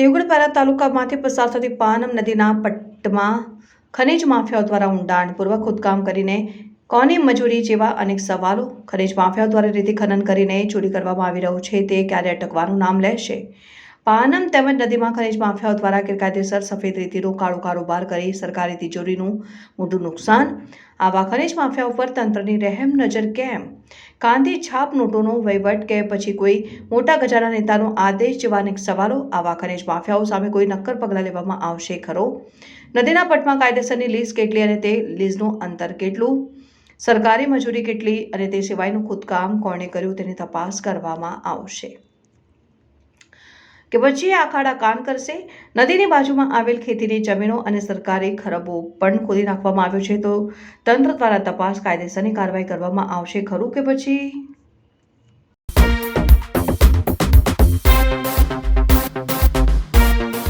દેવગઢપારા તાલુકામાંથી પસાર થતી પાનમ નદીના પટ્ટમાં ખનિજ માફિયાઓ દ્વારા ઊંડાણપૂર્વક ખોદકામ કરીને કોની મજૂરી જેવા અનેક સવાલો ખનિજ માફિયાઓ દ્વારા રીતે ખનન કરીને ચોરી કરવામાં આવી રહ્યું છે તે ક્યારે અટકવાનું નામ લેશે? પાનમ તેમજ નદીમાં ખનિજ માફિયાઓ દ્વારા ગેરકાયદેસર સફેદ રીતિનો કાળો કારોબાર કરી સરકારી તિજોરીનું મોટું નુકસાન? આવા ખનિજ માફિયા ઉપર તંત્રની રહેમ નજર કેમ? કાંદી છાપ નોટોનો વહીવટ કે પછી કોઈ મોટા ગજાના નેતાનો આદેશ જેવા અનેક સવાલો આવા ખનિજ માફિયાઓ સામે કોઈ નક્કર પગલાં લેવામાં આવશે ખરો? નદીના પટમાં કાયદેસરની લીઝ કેટલી અને તે લીઝનું અંતર કેટલું? સરકારી મજૂરી કેટલી અને તે સિવાયનું ખુદકામ કોણે કર્યું તેની તપાસ કરવામાં આવશે. કે પછી આ ખાડા કાન કરશે. નદીની બાજુમાં આવેલ ખેતીની જમીનો અને સરકારી ખરબો પણ ખોદી નાખવામાં આવ્યો છે. તો તંત્ર દ્વારા તપાસ કાયદેસરની કાર્યવાહી કરવામાં આવશે ખરું કે પછી?